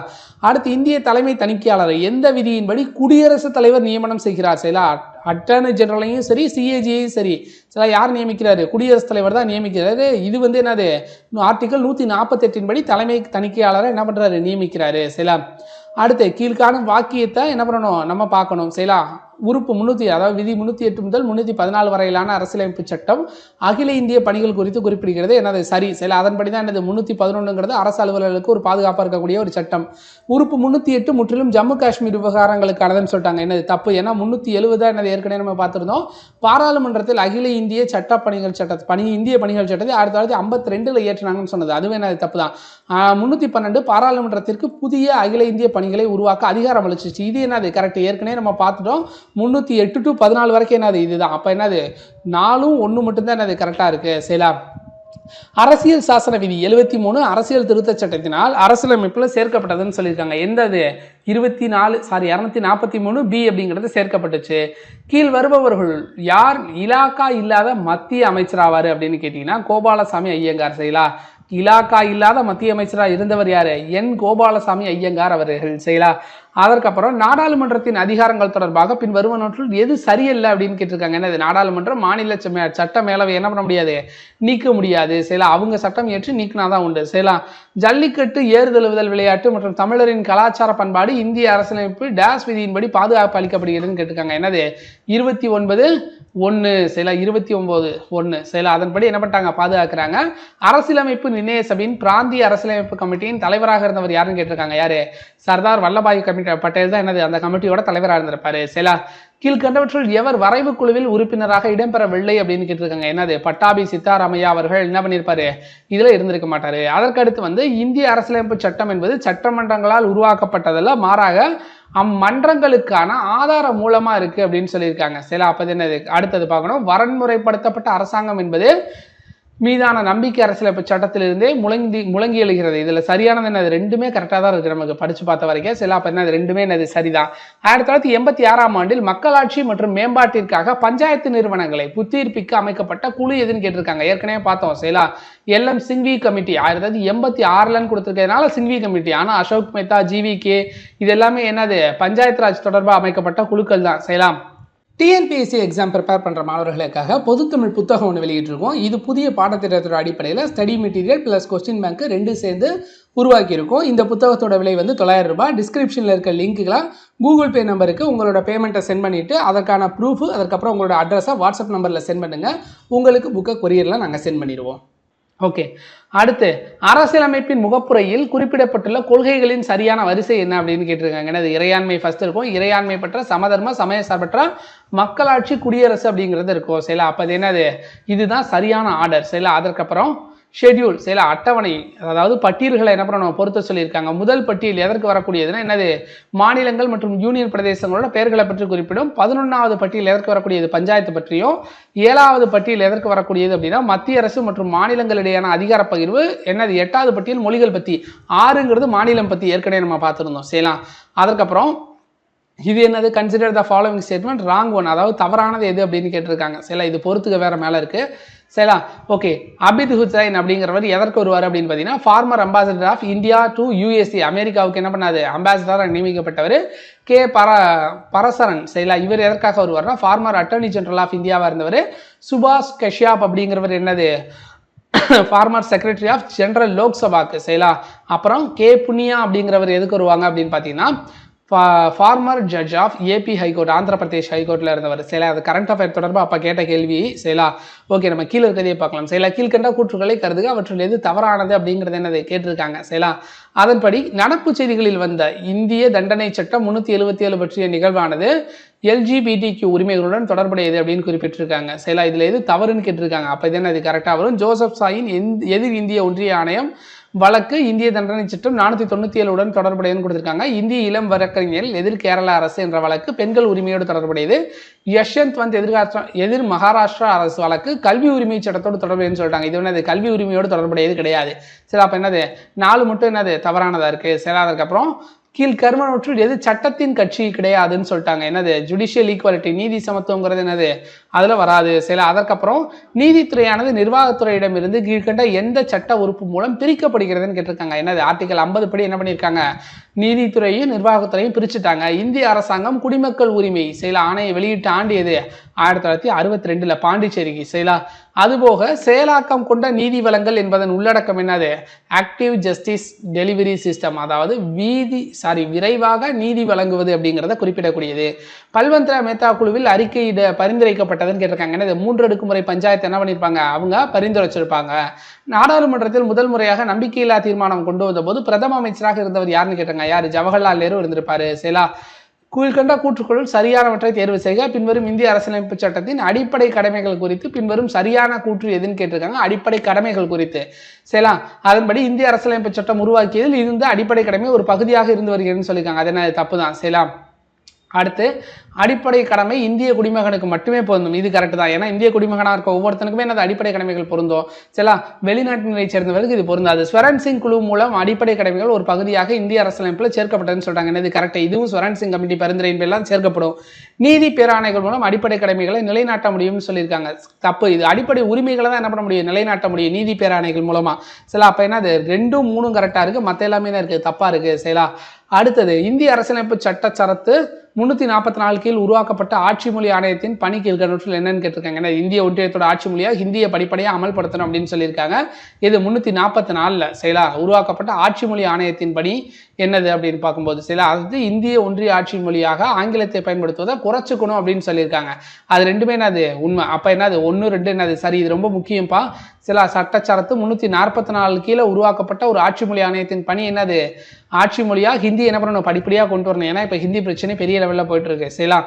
அடுத்து இந்திய தலைமை தணிக்கையாளர் எந்த விதியின்படி குடியரசுத் தலைவர் நியமனம் செய்கிறார்? செயலா அட்டர்னி ஜெனரலையும் சரி சிஏஜியையும் சரி சில யார் நியமிக்கிறாரு? குடியரசுத் தலைவர் தான் நியமிக்கிறாரு. இது வந்து என்னது? ஆர்டிகல் நூற்றி நாற்பத்தெட்டின் படி தலைமை தணிக்கையாளரை என்ன பண்ணுறாரு நியமிக்கிறாரு. சில அடுத்து கீழ்காணும் வாக்கியத்தை என்ன பண்ணணும்? நம்ம பார்க்கணும். சரிங்களா உறுப்பு முந்நூற்றி அதாவது விதி முந்நூற்றி எட்டு முதல் முந்நூற்றி பதினாலு வரையிலான அரசியலமைப்பு சட்டம் அகில இந்திய பணிகள் குறித்து குறிப்பிடுகிறது. என்னது? சரி. சரி அதன்படி தான் என்னது? முந்நூற்றி பதினொன்றுங்கிறது அரசு அலுவலர்களுக்கு ஒரு பாதுகாப்பாக இருக்கக்கூடிய ஒரு சட்டம். உறுப்பு முந்நூற்றி எட்டு முற்றிலும் ஜம்மு காஷ்மீர் விவகாரங்களுக்கானதுன்னு சொல்லிட்டாங்க. என்னது? தப்பு. ஏன்னா முந்நூற்றி எழுபது என்னது? ஏற்கனவே நம்ம பார்த்துருந்தோம். பாராளுமன்றத்தில் அகில இந்திய சட்ட பணிகள் சட்ட பணி இந்திய பணிகள் சட்டத்தை ஆயிரத்தி தொள்ளாயிரத்தி ஐம்பத்தி ரெண்டில் ஏற்றினாங்கன்னு சொன்னது. அதுவே என்னது? தப்பு தான். முந்நூற்றி பன்னெண்டு பாராளுமன்றத்திற்கு புதிய அகில இந்திய பணிகளை உருவாக்க அதிகாரம் அளிச்சிச்சு. இது என்னது? கரெக்ட் ஏற்கனவே நம்ம பார்த்துட்டோம். முந்நூற்றி எட்டு டு பதினாலு வரைக்கும் என்னது? இதுதான். அப்போ என்னது? நாலும் ஒன்று மட்டும்தான் என்னது? கரெக்டாக இருக்குது சரிங்களா அரசியல் சாசன விதி எழுபத்தி மூணு அரசியல் திருத்தச் சட்டத்தினால் அரசியலமைப்பில் சேர்க்கப்பட்டதுன்னு சொல்லியிருக்காங்க. எந்த அது இருபத்தி நாலு சாரி இரநூத்தி நாற்பத்தி மூணு பி அப்படிங்கிறது சேர்க்கப்பட்டுச்சு. கீழ் வருபவர்கள் யார்? இலாக்கா இல்லாத மத்திய அமைச்சராவார் அப்படின்னு கேட்டிங்கன்னா கோபாலசாமி ஐயங்கார். செய்யலா இலாக்கா இல்லாத மத்திய அமைச்சராக இருந்தவர் யார்? என் கோபாலசாமி ஐயங்கார் அவர்கள். செய்யலா அதற்கப்புறம் நாடாளுமன்றத்தின் அதிகாரங்கள் தொடர்பாக பின் வருவனவற்றில் எது சரியில்லை அப்படின்னு கேட்டிருக்காங்க. என்னது? நாடாளுமன்றம் மாநில சட்ட மேலவை என்ன பண்ண முடியாது? நீக்க முடியாது. சில அவங்க சட்டம் ஏற்று நீக்கினாதான் உண்டு. சில ஜல்லிக்கட்டு ஏறுதழுவுதல் விளையாட்டு மற்றும் தமிழரின் கலாச்சார பண்பாடு இந்திய அரசியலமைப்பு டேஸ் விதியின்படி பாதுகாப்பு அளிக்கப்படுகிறதுன்னு கேட்டிருக்காங்க. என்னது? இருபத்தி ஒன்பது ஒன்று சில இருபத்தி ஒம்பது ஒன்று சில அதன்படி என்ன பண்ணிட்டாங்க? பாதுகாக்கிறாங்க. அரசியலமைப்பு நிர்ணய சபையின் பிராந்திய அரசியலமைப்பு கமிட்டியின் தலைவராக இருந்தவர் யாருன்னு கேட்டிருக்காங்க? யாரு? சர்தார் வல்லபாய் கமிட்டி பட்டேல் தான் என்னது அந்த கமிட்டியோட தலைவராக இருந்திருப்பாரு. சில கீழ்கண்டவற்றுள் எவர் வரைவு குழுவில் உறுப்பினராக இடம்பெறவில்லை அப்படின்னு கேட்டிருக்காங்க. என்னது பட்டாபி சித்தாராமையா அவர்கள் என்ன பண்ணியிருப்பாரு? இதில் இருந்திருக்க மாட்டாரு. அதற்கடுத்து வந்து இந்திய அரசியலமைப்பு சட்டம் என்பது சட்டமன்றங்களால் உருவாக்கப்பட்டதல்ல மாறாக அம்மன்றங்களுக்கான ஆதாரம் மூலமா இருக்கு அப்படின்னு சொல்லியிருக்காங்க. சில அப்பது என்னது அடுத்தது பார்க்கணும். வரன்முறைப்படுத்தப்பட்ட அரசாங்கம் என்பது மீதான நம்பிக்கை அரசியலமைப்பு சட்டத்திலிருந்தே முழங்கி முழங்கி எழுகிறது. இதுல சரியானது என்னது ரெண்டுமே கரெக்டாக தான் இருக்கு. நமக்கு படிச்சு பார்த்த வரைக்கும். சில அப்ப என்னது ரெண்டுமே என்னது? சரிதான். ஆயிரத்தி தொள்ளாயிரத்தி எண்பத்தி ஆறாம் ஆண்டில் மக்களாட்சி மற்றும் மேம்பாட்டிற்காக பஞ்சாயத்து நிறுவனங்களை புத்துயிர்ப்பிக்க அமைக்கப்பட்ட குழு எதுன்னு கேட்டிருக்காங்க. ஏற்கனவே பார்த்தோம். சரிங்களா எல்எம் சிங்வி கமிட்டி. ஆயிரத்தி தொள்ளாயிரத்தி எண்பத்தி ஆறுலன்னு கொடுத்துருக்கிறதுனால சிங்வி கமிட்டி. ஆனால் அசோக் மேத்தா ஜிவிகே இது எல்லாமே என்னது? பஞ்சாயத்து ராஜ் தொடர்பாக அமைக்கப்பட்ட குழுக்கள் தான் செய்யலாம் டிஎன்பிஎஸ்சி எக்ஸாம் ப்ரிப்பேர் பண்ணுற மாணவர்களுக்காக பொதுத்தமிழ் புத்தகம் ஒன்று வெளியிட்டிருக்கோம். இது புதிய பாடத்திட்டத்தோட அடிப்படையில் study material plus question bank ரெண்டு சேர்ந்து உருவாக்கியிருக்கோம். இந்த புத்தகத்தோட விலை வந்து தொள்ளாயிரம் ரூபாய். டிஸ்கிரிப்ஷனில் இருக்க லிங்க்குகளாக கூகுள் பே நம்பருக்கு உங்களோட பேமெண்ட்டை சென்ட் பண்ணிவிட்டு அதற்கான ப்ரூஃப் அதுக்கப்புறம் உங்களோட அட்ரஸை வாட்ஸ்அப் நம்பரில் சென்ட் பண்ணுங்கள் உங்களுக்கு புக்கை கொரியரில் நாங்கள் சென்ட் பண்ணிடுவோம் ஓகே. அடுத்து அரசியலமைப்பின் முகப்புரையில் குறிப்பிடப்பட்டுள்ள கொள்கைகளின் சரியான வரிசை என்ன அப்படின்னு கேட்டிருக்காங்க. என்னது? இறையாண்மை ஃபர்ஸ்ட் இருக்கும். இறையாண்மை பெற்ற சமதர்ம சமய சார்பற்ற மக்களாட்சி குடியரசு அப்படிங்கிறது இருக்கும். சில அப்போ அது என்னது? இதுதான் சரியான ஆர்டர் சில அதற்கப்புறம் ஷெட்யூல் சில அட்டவணை அதாவது பட்டியல்களை என்ன பண்ணணும் பொறுத்த சொல்லியிருக்காங்க. முதல் பட்டியல் எதற்கு வரக்கூடியதுன்னா என்னது? மாநிலங்கள் மற்றும் யூனியன் பிரதேசங்களோட பெயர்களை பற்றி குறிப்பிடும். பதினொன்றாவது பட்டியல் எதற்கு வரக்கூடியது? பஞ்சாயத்து பற்றியும். ஏழாவது பட்டியல் எதற்கு வரக்கூடியது அப்படின்னா மத்திய அரசு மற்றும் மாநிலங்களிடையான அதிகார பகிர்வு. என்னது? எட்டாவது பட்டியல் மொழிகள் பற்றி ஆறுங்கிறது மாநிலம் பற்றி ஏற்கனவே நம்ம பார்த்துருந்தோம் சரிலாம் அதற்கப்புறம் இது என்னது? Consider the following statement wrong one அதாவது தவறானது எது அப்படின்னு கேட்டிருக்காங்க. சில இது பொறுத்துக்க வேற மேலே இருக்கு. சரிங்களா ஓகே அபித் ஹுசைன் அப்படிங்கிறவர் எதற்கு வருவார் அப்படின்னு பார்த்தீங்கன்னா former ambassador of India to USC அமெரிக்காவுக்கு என்ன பண்ணாது அம்பாசிடராக நியமிக்கப்பட்டவர். கே. பர பரசரன். சரிங்களா இவர் எதற்காக வருவார்னா ஃபார்மர் அட்டர்னி ஜெனரல் ஆஃப் இந்தியாவாக இருந்தவர். சுபாஷ் கஷ்யாப் அப்படிங்கிறவர் என்னது? ஃபார்மர் செக்ரட்டரி ஆஃப் ஜென்ரல் லோக்சபாக்கு சரிங்களா அப்புறம் கே. புனியா அப்படிங்கிறவர் எதுக்கு வருவாங்க அப்படின்னு பார்த்தீங்கன்னா former judge of AP high court Andhra Pradesh ஹைகோர்ட்டில் இருந்தவர் சரிங்களா அது கரண்ட் அஃபேர் தொடர்பாக அப்போ கேட்ட கேள்வி சேலா ஓகே நம்ம கீழே இருக்கிறதே பார்க்கலாம். சேலா கீழ்கண்ட கூற்றுகளை கருதுக அவற்றில் எது தவறானது அப்படிங்கிறது என்னதை கேட்டிருக்காங்க? சேலா அதன்படி நடப்பு செய்திகளில் வந்த இந்திய தண்டனை சட்டம் முன்னூற்றி எழுபத்தி ஏழு பற்றிய நிகழ்வானது எல்ஜிபிடிக்கு உரிமைகளுடன் தொடர்புடையது அப்படின்னு குறிப்பிட்டிருக்காங்க. சேலா இதில் எது தவறுன்னு கேட்டிருக்காங்க. அப்போ இது என்ன அது கரெக்டாக வரும்? ஜோசப் சாயின் எந் எதிர் இந்திய ஒன்றிய ஆணையம் வழக்கு இந்திய தண்டனை சட்டம் நானூற்றி தொண்ணூற்றி ஏழுடன் தொடர்புடையதுன்னு கொடுத்துருக்காங்க. இந்திய இளம் வழக்கறிஞர்கள் எதிர் கேரளா அரசு என்ற வழக்கு பெண்கள் உரிமையோடு தொடர்புடையது. யஷ்வந்த் வந்து எதிர்காற்ற எதிர் மகாராஷ்டிரா அரசு வழக்கு கல்வி உரிமை சட்டத்தோடு தொடர்புடையதுன்னு சொல்லிட்டாங்க. இது என்னது? கல்வி உரிமையோடு தொடர்புடையது கிடையாது. சரி அப்போ என்னது? நாலு மட்டும் என்னது? தவறானதா இருக்கு? சரி அதுக்கப்புறம் கீழ் கர்மனொற்றில் எது சட்டத்தின் கட்சி கிடையாதுன்னு சொல்லிட்டாங்க. என்னது? ஜுடிஷியல் ஈக்குவாலிட்டி நீதி சமத்துவங்கிறது என்னது? அதில் வராது. சில அதற்கப்புறம் நீதித்துறையானது நிர்வாகத்துறையிடமிருந்து கீழ்கண்ட எந்த சட்ட உறுப்பு மூலம் பிரிக்கப்படுகிறதுன்னு கேட்டிருக்காங்க. என்னது? ஆர்டிகல் ஐம்பது படி என்ன பண்ணியிருக்காங்க? நீதித்துறையும் நிர்வாகத்துறையும் பிரிச்சுட்டாங்க. இந்திய அரசாங்கம் குடிமக்கள் உரிமை செயல ஆணையை வெளியிட்டு ஆண்டு எது? ஆயிரத்தி தொள்ளாயிரத்தி அறுபத்தி ரெண்டுல பாண்டிச்சேரிக்கு செயலா. அதுபோக செயலாக்கம் கொண்ட நீதி வழங்கல் என்பதன் உள்ளடக்கம் என்னது? ஆக்டிவ் ஜஸ்டிஸ் டெலிவரி சிஸ்டம் அதாவது வீதி சாரி விரைவாக நீதி வழங்குவது அப்படிங்கிறத குறிப்பிடக்கூடியது. பல்வந்திரா மேத்தா குழுவில் அறிக்கையிட பரிந்துரைக்கப்பட்டதுன்னு கேட்டிருக்காங்க. என்னது? மூன்று அடுக்குமுறை பஞ்சாயத்து என்ன பண்ணியிருப்பாங்க? அவங்க பரிந்துரைச்சிருப்பாங்க. நாடாளுமன்றத்தில் முதல் முறையாக நம்பிக்கையில்லா தீர்மானம் கொண்டு வந்த போது பிரதம அமைச்சராக இருந்தவர் யாருன்னு கேட்டாங்க யார்? ஜவஹர்லால் நேரு இருந்திருப்பாரு. சேலா கீழ்கண்ட கூற்றுக்களுள் சரியானவற்றை தேர்வு செய்க. பின்வரும் இந்திய அரசியலமைப்பு சட்டத்தின் அடிப்படை கடமைகள் குறித்து பின்வரும் சரியான கூற்று எதுன்னு கேட்டிருக்காங்க. அடிப்படை கடமைகள் குறித்து. சரிங்களா அதன்படி இந்திய அரசியலமைப்பு சட்டம் உருவாக்கியதில் இருந்து அடிப்படை கடமை ஒரு பகுதியாக இருந்து வருகிறதுன்னு சொல்லியிருக்காங்க. அது என்ன தப்பு தான் சரிங்களா அடுத்து அடிப்படை கடமை இந்திய குடிமகனுக்கு மட்டுமே பொருந்தும். இது கரெக்ட் தான். ஏன்னா இந்திய குடிமகனாக இருக்க ஒவ்வொருத்தனுக்குமே என்னது? அடிப்படை கடமைகள் பொருந்தும். சரிங்களா வெளிநாட்டினரை சேர்ந்தவர்களுக்கு இது பொருந்தாது. ஸ்வரன் சிங் குழு மூலம் அடிப்படை கடமைகள் ஒரு பகுதியாக இந்திய அரசியலமைப்பில் சேர்க்கப்பட்டதுன்னு சொல்கிறாங்க என்னது? கரெக்ட் இதுவும் ஸ்வரன் சிங் கமிட்டி பரிந்துரையின் பேர்லாம் சேர்க்கப்படும். நீதி பேராணைகள் மூலம் அடிப்படை கடமைகளை நிலைநாட்ட முடியும்னு சொல்லியிருக்காங்க. தப்பு. இது அடிப்படை உரிமைகளை தான் என்ன பண்ண முடியும்? நிலைநாட்ட முடியும். நீதி பேராணைகள் மூலமாக சில அப்போ என்னது? ரெண்டும் மூணும் கரெக்டாக இருக்குது மற்ற எல்லாமே தான் இருக்குது தப்பாக இருக்குது சரிங்களா அடுத்தது இந்திய அரசியலமைப்பு சட்ட சரத்து முந்நூற்றி நாற்பத்தி நாலு கீழ் உருவாக்கப்பட்ட ஆட்சி மொழி ஆணையத்தின் பணி கீழ்கணற்றில் என்னன்னு கேட்டிருக்காங்க. ஏன்னா இந்திய ஒன்றியத்தோட ஆட்சி மொழியாக ஹிந்தியை படிப்படியாக அமல்படுத்தணும் அப்படின்னு சொல்லியிருக்காங்க. இது முந்நூற்றி நாற்பத்தி நாலில் செயலாக உருவாக்கப்பட்ட ஆட்சி மொழி ஆணையத்தின் பணி என்னது அப்படின்னு பார்க்கும்போது சில அது இந்திய ஒன்றிய ஆட்சி மொழியாக ஆங்கிலத்தை பயன்படுத்துவதை குறைச்சிக்கணும் அப்படின்னு சொல்லியிருக்காங்க. அது ரெண்டுமே என்னது? உண்மை. அப்போ என்னது? ஒன்று ரெண்டு என்னது? சரி இது ரொம்ப முக்கியம்ப்பா சில சட்டச்சரத்து முன்னூற்றி நாற்பத்தி நாலு கீழே உருவாக்கப்பட்ட ஒரு ஆட்சி மொழி ஆணையத்தின் பணி என்னது? ஆட்சி மொழியா ஹிந்தி என்ன பண்ணணும்? படிப்படியாக கொண்டு வரணும். ஏன்னா இப்போ ஹிந்தி பிரச்சனை பெரிய லெவலில் போயிட்டு இருக்கு. சரிங்களா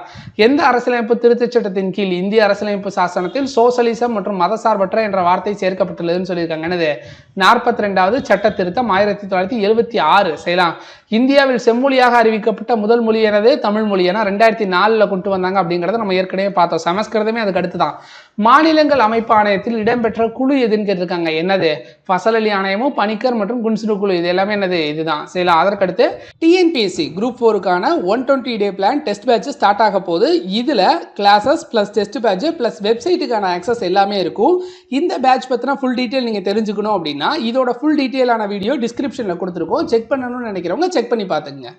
எந்த அரசியலமைப்பு திருத்தச் சட்டத்தின் கீழ் இந்திய அரசியலமைப்பு சாசனத்தில் சோசலிசம் மற்றும் மதசார்பற்ற என்ற வார்த்தை சேர்க்கப்பட்டுள்ளதுன்னு சொல்லியிருக்காங்க. என்னது? நாற்பத்தி ரெண்டாவது சட்ட திருத்தம் ஆயிரத்தி தொள்ளாயிரத்தி எழுபத்தி ஆறு. சரிலாம் இந்தியாவில் செம்மொழியாக அறிவிக்கப்பட்ட முதல் மொழி எனது தமிழ் மொழி. ஏன்னா ரெண்டாயிரத்தி நாலில் கொண்டு வந்தாங்க அப்படிங்கிறத நம்ம ஏற்கனவே பார்த்தோம். சமஸ்கிருதமே அதுக்கு அடுத்து தான் மாநிலங்கள் அமைப்பு ஆணையத்தில் இடம்பெற்ற குழு எதுன்னு கேட்டிருக்காங்க. என்னது? ஃபசல் அலி ஆணையமும் பணிக்கர் மற்றும் குன்சுரு குழு இது எல்லாமே என்னது? இதுதான். சரி அதற்கடுத்து TNPSC group ஃபோருக்கான one twenty day plan test batch start ஆக போகுது. இதில் classes plus test batch plus வெப்சைட்டுக்கான access எல்லாமே இருக்கும். இந்த பேட்ச் பற்றின ஃபுல் டீட்டெயில் நீங்கள் தெரிஞ்சுக்கணும் அப்படின்னா இதோட ஃபுல் டீட்டெயிலான வீடியோ டிஸ்கிரிப்ஷனில் கொடுத்துருக்கோம். செக் பண்ணணும்னு நினைக்கிறவங்க செக் பண்ணி பார்த்துங்க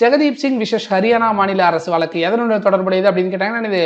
ஜெகதீப் சிங் விசேஷ் ஹரியானா மாநில அரசு வழக்கு எதனுடன் தொடர்புடையது அப்படின்னு கேட்டாங்கன்னா இது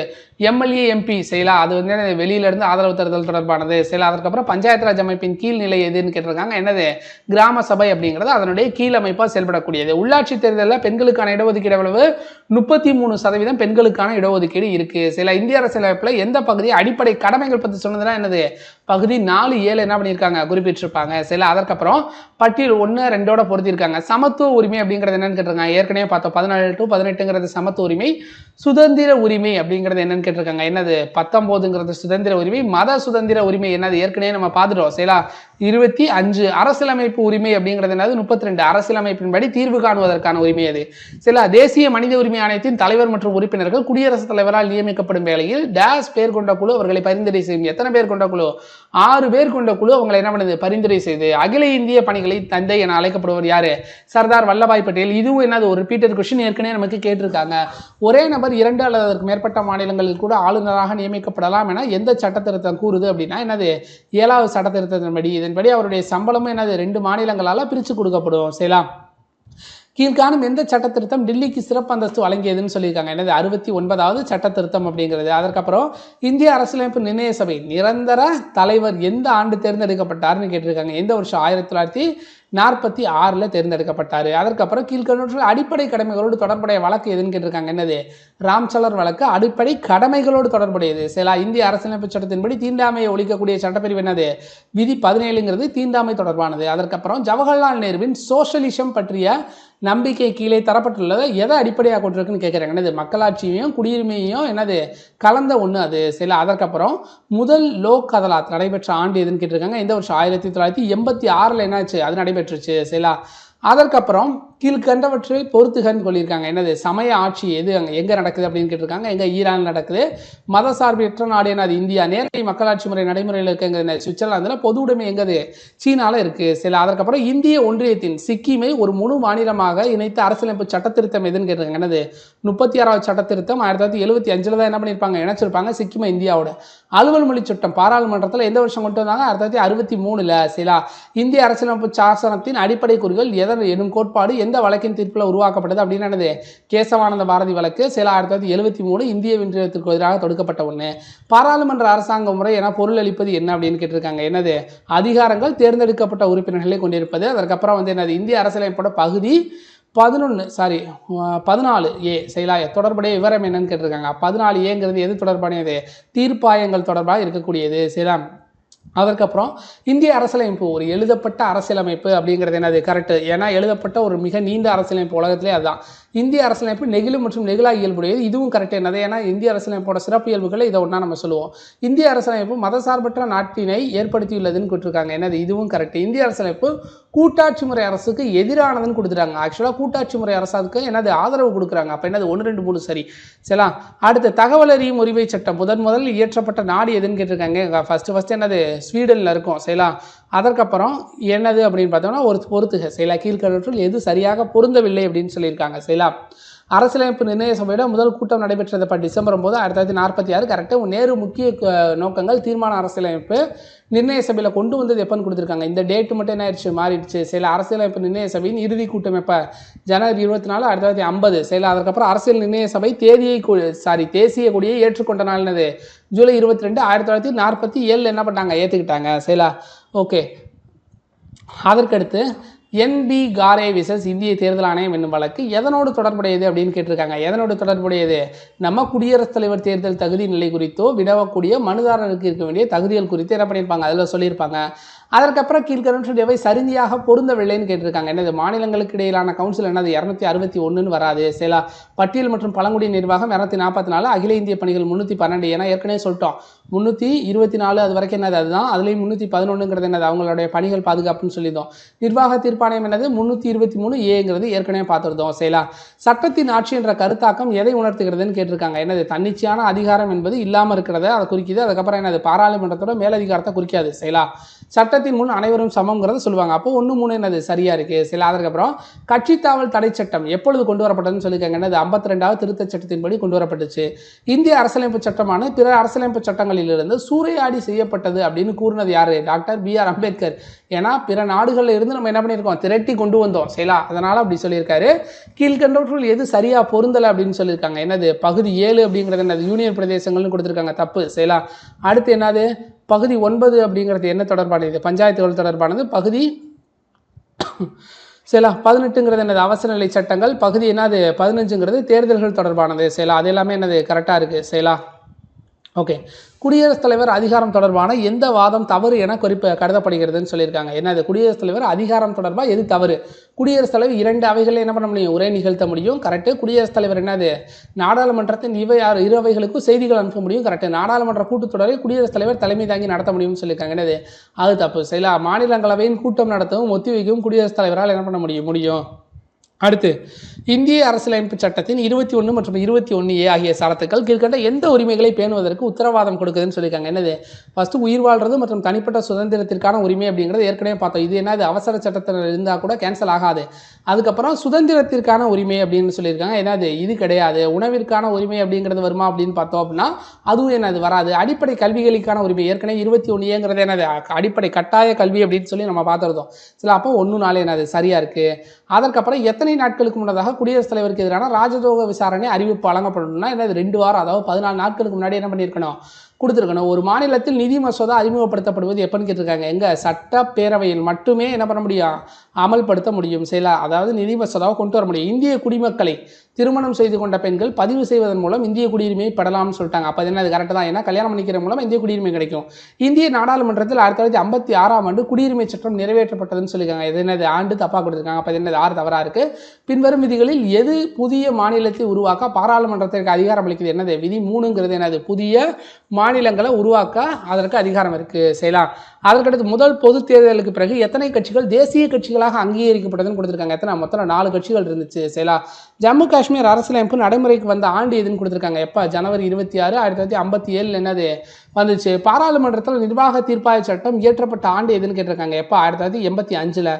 எம்எல்ஏ எம்பி செய்யலாம் அது வந்து வெளியிலேருந்து ஆதரவு தருதல் தொடர்பானது. செய்யலாம் அதுக்கப்புறம் பஞ்சாயத்து ராஜ் அமைப்பின் கீழ்நிலை எதுன்னு கேட்டிருக்காங்க. என்னது? கிராம சபை அப்படிங்கிறது அதனுடைய கீழமைப்பாக செயல்படக்கூடியது. உள்ளாட்சி தேர்தலில் பெண்களுக்கான இடஒதுக்கீடு எவ்வளவு? முப்பத்தி மூணு சதவீதம் பெண்களுக்கான இடஒதுக்கீடு இருக்கு. சில இந்திய அரசியலமைப்பில் எந்த பகுதி அடிப்படை கடமைகள் பற்றி சொன்னதுன்னா என்னது? பகுதி நாலு ஏழு என்ன பண்ணியிருக்காங்க? குறிப்பிட்டிருப்பாங்க. சில அதற்கப்புறம் பட்டியல் ஒன்று ரெண்டோட பொருத்திருக்காங்க சமத்துவ உரிமை அப்படிங்கிறது என்னன்னு கேட்டிருக்காங்க. ஏற்கனவே பார்த்தோம். பதினாலு டு பதினெட்டுங்கிறது சமத்துவ உரிமை சுதந்திர உரிமை அப்படிங்கிறது என்னன்னு கேட்டிருக்காங்க. என்னது? பத்தொம்போதுங்கிறது சுதந்திர உரிமை மத சுதந்திர உரிமை என்னது? ஏற்கனவே நம்ம பார்த்துட்டோம். சரியா இருபத்தி அஞ்சு அரசியலமைப்பு உரிமை அப்படிங்கிறது என்னது? முப்பத்தி ரெண்டு அரசியலமைப்பின்படி தீர்வு காணுவதற்கான உரிமை அது. சில தேசிய மனித உரிமை ஆணையத்தின் தலைவர் மற்றும் உறுப்பினர்கள் குடியரசுத் தலைவரால் நியமிக்கப்படும் வேளையில் டேஸ் பேர் கொண்ட குழு அவர்களை பரிந்துரை செய்யும். எத்தனை பேர் கொண்ட குழு? ஆறு பேர் கொண்ட குழு அவங்களை என்ன பண்ணுது? பரிந்துரை செய்து அகில இந்திய பணிகளை தந்தை என அழைக்கப்படுவர் யாரு? சர்தார் வல்லபாய் பட்டேல். இதுவும் என்னது? ஒரு ரிப்பீட்டட் கொஸ்டின் ஏற்கனவே நமக்கு கேட்டிருக்காங்க. ஒரே நபர் இரண்டு அல்லது அதற்கு மேற்பட்ட மாநிலங்களில் கூட ஆளுநராக நியமிக்கப்படலாம் என எந்த சட்ட திருத்தம் கூறுது அப்படின்னா என்னது? ஏழாவது சட்டத்திருத்தத்தின்படி இதன்படி அவருடைய சம்பளமும் என்னது? ரெண்டு மாநிலங்களால் பிரித்து கொடுக்கப்படும். செய்யலாம் கீழ்காணும் எந்த சட்ட திருத்தம் டெல்லிக்கு சிறப்பு அந்தஸ்து வழங்கியதுன்னு சொல்லியிருக்காங்க. என்னது? அறுபத்தி ஒன்பதாவது சட்ட திருத்தம் அப்படிங்கிறது. அதற்கப்புறம் இந்திய அரசியலமைப்பு நிர்ணய சபை நிரந்தர தலைவர் எந்த ஆண்டு தேர்ந்தெடுக்கப்பட்டார்னு கேட்டிருக்காங்க. எந்த வருஷம்? ஆயிரத்தி தொள்ளாயிரத்தி நாற்பத்தி ஆறில் தேர்ந்தெடுக்கப்பட்டார். அதற்கப்புறம் கீழ்கணற்றில் அடிப்படை கடமைகளோடு தொடர்புடைய வழக்கு எதுன்னு கேட்டிருக்காங்க. என்னது? ராம்சலர் வழக்கு. அடிப்படை கடமைகளோடு தொடர்புடையது. சில இந்திய அரசியலமைப்பு சட்டத்தின்படி தீண்டாமையை ஒழிக்கக்கூடிய சட்டப்பிரிவு என்னது? விதி பதினேழுங்கிறது தீண்டாமை தொடர்பானது. அதற்கப்புறம் ஜவஹர்லால் நேருவின் சோஷலிசம் பற்றிய நம்பிக்கை கீழே தரப்பட்டுள்ளதை எதை அடிப்படையாக கொண்டிருக்குன்னு கேட்குறாங்க. என்னது மக்களாட்சியையும் குடியுரிமையையும் என்னது கலந்த ஒன்று அது. சில அதற்கப்புறம் முதல் லோக் அதாலத் நடைபெற்ற ஆண்டு எதுன்னு கேட்டிருக்காங்க. இந்த வருஷம் ஆயிரத்தி தொள்ளாயிரத்தி எண்பத்தி ஆறில் என்னாச்சு? அது நடைபெற்றுச்சு. சரிங்களா அதற்கப்புறம் கீழ்கண்டவற்றை பொறுத்துகன்னு சொல்லியிருக்காங்க. என்னது? சமய ஆட்சி எது? அங்கே எங்கே நடக்குது அப்படின்னு கேட்டிருக்காங்க. எங்கே ஈரான் நடக்குது. மதசார்பற்ற நாடு என்னது? இந்தியா. நேரடி மக்களாட்சி முறை நடைமுறையில் இருக்குங்க சுவிட்சர்லாந்தில் பொது உடைமை எங்கது? சீனாவில் இருக்குது சில அதற்கப்புறம் இந்திய ஒன்றியத்தின் சிக்கிமை ஒரு முழு மாநிலமாக இணைத்த அரசியலமைப்பு சட்டத்திருத்தம் எதுன்னு கேட்டிருக்காங்க. என்னது? முப்பத்தி ஆறாவது சட்டத்திருத்தம் ஆயிரத்தி தொள்ளாயிரத்தி எழுபத்தி அஞ்சில் தான் என்ன பண்ணியிருப்பாங்க? இணைச்சிருப்பாங்க சிக்கிமை இந்தியாவோட. அலுவல் மொழி சட்டம் பாராளுமன்றத்தில் எந்த வருஷம் கொண்டு வந்தாங்க? ஆயிரத்தி தொள்ளாயிரத்தி அறுபத்தி மூணில். சிலா இந்திய அரசியலமைப்பு சாசனத்தின் அடிப்படை குறிகள் எதன் எனும் கோட்பாடு எந்த வழக்கின் தீர்ப்பில் உருவாக்கப்பட்டது அப்படின்னு என்னது? கேசவானந்த பாரதி வழக்கு சில ஆயிரத்தி தொள்ளாயிரத்தி எழுபத்தி மூணு இந்திய வின்றியத்திற்கு எதிராக தொடுக்கப்பட்ட ஒன்று பாராளுமன்ற அரசாங்க முறை என பொருள் அளிப்பது என்ன அப்படின்னு கேட்டிருக்காங்க. என்னது? அதிகாரங்கள் தேர்ந்தெடுக்கப்பட்ட உறுப்பினர்களை கொண்டிருப்பது. அதற்கப்புறம் வந்து என்னது? இந்திய அரசியலமைப்போட பகுதி பதினொன்று சாரி பதினாலு ஏ செயலா தொடர்புடைய விவரம் என்னன்னு கேட்டிருக்காங்க. பதினாலு ஏங்கிறது எது தொடர்பானது தீர்ப்பாயங்கள் தொடர்பாக இருக்கக்கூடியது. சரிதான் அதற்கப்புறம் இந்திய அரசியலமைப்பு ஒரு எழுதப்பட்ட அரசியலமைப்பு அப்படிங்கிறது என்னது? கரெக்டு ஏன்னா எழுதப்பட்ட ஒரு மிக நீண்ட அரசியலமைப்பு உலகத்திலே அதுதான். இந்திய அரசியலமைப்பு நெகிழும் மற்றும் நெகிழா இயல்புடையது. இதுவும் கரெக்ட் என்னது ஏன்னா இந்திய அரசியலமைப்போட சிறப்பு இயல்புகளை இதை ஒன்றா நம்ம சொல்லுவோம். இந்திய அரசியலமைப்பு மதசார்பற்ற நாட்டினை ஏற்படுத்தியுள்ளதுன்னு கொடுத்துருக்காங்க. என்னது? இதுவும் கரெக்ட் இந்திய அரசியலமைப்பு கூட்டாட்சி முறை அரசுக்கு எதிரானதுன்னு கொடுத்துட்டாங்க. ஆக்சுவலாக கூட்டாட்சி முறை அரசுக்கு என்னது? ஆதரவு கொடுக்குறாங்க. அப்போ என்னது? ஒன்று ரெண்டு மூணு சரி. சரிங்களா அடுத்து தகவல் அறியும் உரிமை சட்டம். முதன் முதல் இயற்றப்பட்ட நாடு எதுன்னு கேட்டிருக்காங்க. ஃபஸ்ட்டு ஃபஸ்ட்டு என்னது? ஸ்வீடனில் இருக்கும். சரிங்களா அதற்கப்புறம் என்னது அப்படின்னு பார்த்தோம்னா ஒரு பொறுத்துக. சரிங்களா கீழ்கணற்றில் எது சரியாக பொருந்தவில்லை அப்படின்னு சொல்லியிருக்காங்க. சரிங்களா அரசியலமைப்பு நிர்ணய சபையோட முதல் கூட்டம் நடைபெற்றது இப்போ டிசம்பர் ஒன்பது ஆயிரத்தி தொள்ளாயிரத்தி நாற்பத்தி ஆறு. கரெக்டாக நேரு முக்கிய நோக்கங்கள் தீர்மான அரசியலமைப்பு நிர்ணய சபையில் கொண்டு வந்தது எப்போன்னு கொடுத்துருக்காங்க. இந்த டேட்டு மட்டும் என்ன ஆயிடுச்சு? மாறிடுச்சு. சில அரசியலமைப்பு நிர்ணய சபையின் இறுதி கூட்டம் எப்போ? ஜனவரி இருபத்தி நாலு ஆயிரத்தி தொள்ளாயிரத்தி ஐம்பது. சில அதற்கப்புறம் அரசியல் நிர்ணய சபை தேதியை சாரி தேசிய கொடியை ஏற்றுக்கொண்ட நாள் என்னது? ஜூலை இருபத்தி ரெண்டு ஆயிரத்தி தொள்ளாயிரத்தி நாற்பத்தி ஏழில் என்ன பண்ணாங்க? ஏற்றுக்கிட்டாங்க சரிலா ஓகே. அதற்கடுத்து என்பி காரே விசஸ் இந்திய தேர்தல் ஆணையம் என்னும் வழக்கு எதனோடு தொடர்புடையது அப்படின்னு கேட்டிருக்காங்க. எதனோடு தொடர்புடையது? நம்ம குடியரசுத் தலைவர் தேர்தல் தகுதி நிலை குறித்தோ விடவக்கூடிய மனுதாரருக்கு இருக்க வேண்டிய தகுதிகள் குறித்து என்ன பண்ணியிருப்பாங்க? அதில் சொல்லியிருப்பாங்க. அதற்கப்புறம் கீழ்கணுடையவை சரிந்தியாக பொருந்தவில்லைன்னு கேட்டிருக்காங்க. என்னது மாநிலங்களுக்கு இடையிலான கவுன்சில் என்னது? இரநூத்தி அறுபத்தி ஒன்றுன்னு வராது. சில பட்டியல் மற்றும் பழங்குடி நிர்வாகம் இரநூத்தி நாற்பத்தி நாலு அகில இந்திய பணிகள் முந்நூற்றி பன்னெண்டு ஏன்னா ஏற்கனவே சொல்லிட்டோம். முந்நூற்றி இருபத்தி நாலு அது வரைக்கும் என்னது அதுதான்? அதுலேயும் முந்நூற்றி பதினொன்றுங்கிறது என்னது? அவங்களுடைய பணிகள் பாதுகாப்புன்னு சொல்லியிருந்தோம். நிர்வாக தீர்ப்பாணையம் என்னது? முந்நூற்றி இருபத்தி மூணு ஏங்கிறது ஏற்கனவே பார்த்துருந்தோம். சரிங்களா சட்டத்தின் ஆட்சி என்ற கருத்தாக்கம் எதை உணர்த்துகிறதுன்னு கேட்டிருக்காங்க. என்னது தன்னிச்சையான அதிகாரம் என்பது இல்லாமல் இருக்கிறத அதை குறிக்குது. அதுக்கப்புறம் என்னது? பாராளுமன்றத்தோட மேலதிகாரத்தை குறிக்காது. சரிங்களா சட்டத்தின் முன் அனைவரும் சமங்கிறத சொல்லுவாங்க. அப்போ ஒன்று மூணு என்னது? சரியாக இருக்குது சில அதற்கப்புறம் கட்சி தாவல் தடை சட்டம் எப்பொழுது கொண்டு வரப்பட்டதுன்னு சொல்லியிருக்காங்க. என்னது? ஐம்பத்தி ரெண்டாவது திருத்த சட்டத்தின்படி கொண்டு வரப்பட்டுச்சு. இந்திய அரசியலமைப்பு சட்டமான பிற அரசியலமைப்பு சட்டங்களிலிருந்து சூறையாடி செய்யப்பட்டது அப்படின்னு கூறினது யார்? Doctor B R Ambedkar. ஏன்னா பிற நாடுகளில் இருந்து நம்ம என்ன பண்ணியிருக்கோம்? திரட்டி கொண்டு வந்தோம். சரிங்களா அதனால் அப்படி சொல்லியிருக்காரு. கீழ்கண்டவற்றுள் எது சரியா பொருந்தலை அப்படின்னு சொல்லியிருக்காங்க. என்னது? பகுதி ஏழு அப்படிங்கிறது என்னது? யூனியன் பிரதேசங்கள்னு கொடுத்துருக்காங்க. தப்பு. சரிங்களா அடுத்து என்னது? பகுதி ஒன்பது அப்படிங்கிறது என்ன தொடர்பானது? பஞ்சாயத்துகள் தொடர்பானது. பகுதி சில பதினெட்டுங்கிறது என்னது? அவசர நிலை சட்டங்கள். பகுதி என்னது? பதினஞ்சுங்கிறது தேர்தல்கள் தொடர்பானது சரிலா அது எல்லாமே என்னது? கரெக்டாக இருக்குது சரிலா ஓகே. குடியரசுத் தலைவர் அதிகாரம் தொடர்பான எந்த வாதம் தவறு என குறிப்பு கருதப்படுகிறதுன்னு சொல்லியிருக்காங்க. என்னது குடியரசுத் தலைவர் அதிகாரம் தொடர்பாக எது தவறு? குடியரசுத் தலைவர் இரண்டு அவைகளில் என்ன பண்ண முடியும்? உரை நிகழ்த்த முடியும். கரெக்டு குடியரசுத் தலைவர் என்னது? நாடாளுமன்றத்தின் இவை இரு அவைகளுக்கும் செய்திகள் அனுப்ப முடியும். கரெக்டு நாடாளுமன்ற கூட்டத்தொடரை குடியரசுத் தலைவர் தலைமை தாங்கி நடத்த முடியும்னு சொல்லியிருக்காங்க. என்னது? அது தப்பு. சில மாநிலங்களவையின் கூட்டம் நடத்தவும் ஒத்திவைக்கவும் குடியரசுத் தலைவரால் என்ன பண்ண முடியும்? முடியும். அடுத்து இந்திய அரசியலமைப்பு சட்டத்தின் இருபத்தி ஒன்று மற்றும் இருபத்தி ஒன்று ஏ ஆகிய சரத்துக்கள் கீழ்கண்ட எந்த உரிமைகளை பேணுவதற்கு உத்தரவாதம் கொடுக்குதுன்னு சொல்லியிருக்காங்க. என்னது? ஃபஸ்ட்டு உயிர் வாழ்றது மற்றும் தனிப்பட்ட சுதந்திரத்திற்கான உரிமை அப்படிங்கிறது ஏற்கனவே பார்த்தோம். இது என்னது அவசர சட்டத்தில் இருந்தால் கூட கேன்சல் ஆகாது. அதுக்கப்புறம் சுதந்திரத்திற்கான உரிமை அப்படின்னு சொல்லியிருக்காங்க. என்னது? இது கிடையாது. உணவிற்கான உரிமை அப்படிங்கிறது வருமா அப்படின்னு பார்த்தோம் அப்படின்னா அதுவும் என்னது? வராது. அடிப்படை கல்விகளுக்கான உரிமை. ஏற்கனவே இருபத்தி ஒன்று ஏங்கிறது என்னது? அடிப்படை கட்டாய கல்வி அப்படின்னு சொல்லி நம்ம பார்த்துருந்தோம். சில அப்போ ஒன்று நாள் என்னது? சரியாக இருக்குது அதற்கப்புறம் எத்தனை நாட்களுக்கு முன்னதாக குடியரசுத் தலைவருக்கு எதிரான ராஜதோக விசாரணை அறிவிப்பு வழங்கப்படணும்னா என்னது ரெண்டு வாரம் அதாவது பதினாலு நாட்களுக்கு முன்னாடி என்ன பண்ணியிருக்கணும்? கொடுத்துருக்கணும். ஒரு மாநிலத்தில் நிதி மசோதா அறிமுகப்படுத்தப்படுவது எப்போன்னு கேட்டிருக்காங்க. எங்கள் சட்டப்பேரவையில் மட்டுமே என்ன பண்ண முடியும்? அமல்படுத்த முடியும். செயலா அதாவது நிதி மசோதாவை கொண்டு வர முடியும். இந்திய குடிமக்களை திருமணம் செய்து கொண்ட பெண்கள் பதிவு செய்வதன் மூலம் இந்திய குடியுரிமையை பெறலாம்னு சொல்லிட்டாங்க. அப்போ என்ன அது கரெக்டாக தான். ஏன்னா கல்யாணம் பண்ணிக்கிற மூலம் இந்திய குடியுரிமை கிடைக்கும். இந்திய நாடாளுமன்றத்தில் ஆயிரத்தி தொள்ளாயிரத்தி ஐம்பத்தி ஆறாம் ஆண்டு குடியுரிமை சட்டம் நிறைவேற்றப்பட்டதுன்னு சொல்லியிருக்காங்க. இது என்னது? ஆண்டு தப்பாக கொடுத்துருக்காங்க. அப்போ என்னது? ஆறு தவறாக இருக்குது பின்வரும் விதிகளில் எது புதிய மாநிலத்தை உருவாக்க பாராளுமன்றத்திற்கு அதிகாரம் அளிக்கிறது என்னது? விதி மூணுங்கிறது என்னது? புதிய மாநிலங்களை உருவாக்க அதற்கு அதிகாரம் இருக்குது செய்யலாம். அதற்கடுத்து முதல் பொது தேர்தலுக்கு பிறகு எத்தனை கட்சிகள் தேசிய கட்சிகளாக அங்கீகரிக்கப்பட்டதுன்னு கொடுத்துருக்காங்க. எத்தனை? மொத்தம் நாலு கட்சிகள் இருந்துச்சு. செய்யலாம். ஜம்மு காஷ்மீர் அரசியலமைப்பு நடைமுறைக்கு வந்த ஆண்டு எதுன்னு கொடுத்துருக்காங்க. எப்போ? ஜனவரி இருபத்தி ஆறு ஆயிரத்தி தொள்ளாயிரத்தி ஐம்பத்தி ஏழில் என்னது? வந்துச்சு. பாராளுமன்றத்தில் நிர்வாக தீர்ப்பாய சட்டம் இயற்றப்பட்ட ஆண்டு எதுன்னு கேட்டிருக்காங்க. எப்போ? ஆயிரத்தி தொள்ளாயிரத்தி எண்பத்தி அஞ்சில்.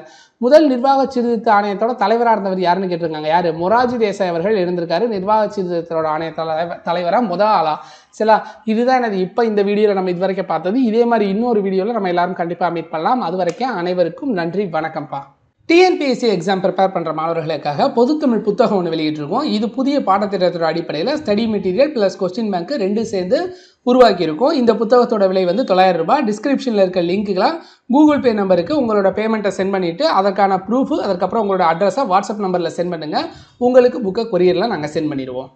முதல் நிர்வாக சீர்திருத்த ஆணையத்தோட தலைவராக இருந்தவர் யாருன்னு கேட்டிருக்காங்க. யார்? மொராஜி தேசாய் அவர்கள் இருந்திருக்காரு. நிர்வாக சீர்திருத்தோட ஆணைய தலைவராக முத ஆளா. சில இதுதான் எனது இப்போ இந்த வீடியோவில் நம்ம இது வரைக்கும் பார்த்தது. இதே மாதிரி இன்னொரு வீடியோவில் நம்ம எல்லாரும் கண்டிப்பாக மீட் பண்ணலாம். அது வரைக்கும் அனைவருக்கும் நன்றி வணக்கம்ப்பா. டிஎன்பிஎஸ்சி எக்ஸாம் ப்ரிப்பேர் பண்ணுற மாணவர்களுக்காக பொதுத்தமிழ் புத்தகம் ஒன்று வெளியிட்டிருக்கோம். இது புதிய பாடத்திட்டத்தோட அடிப்படையில் study material plus question bank ரெண்டும் சேர்ந்து உருவாக்கியிருக்கோம். இந்த புத்தகத்தோட விலை வந்து தொள்ளாயிரம் ரூபாய். டிஸ்கிரிப்ஷனில் இருக்க லிங்க்குகளை கூகுள் பே நம்பருக்கு உங்களோட பேமெண்ட்டை சென்ட் பண்ணிவிட்டு அதற்கான ப்ரூஃப் அதுக்கப்புறம் உங்களோட அட்ரஸை வாட்ஸ்அப் நம்பரில் சென்ட் பண்ணுங்கள் உங்களுக்கு புக்கை கொரியரில் நாங்கள் சென்ட் பண்ணிடுவோம்.